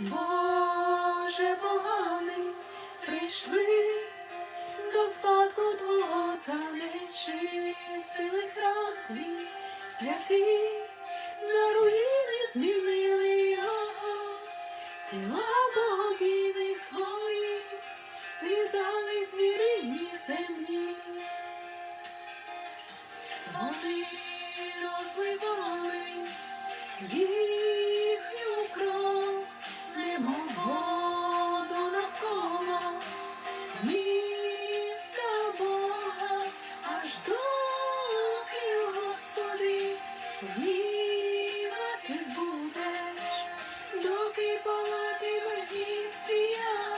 Боже поганий, прийшли до спадку Твого занечистили храм твій. Святий, на руїни змінили його, тіла богобійних твоїх віддали звірині землі. Вони розливали їх воду навколо Бога, аж доки Господи гніватись будеш, доки палатиме гнів твій як.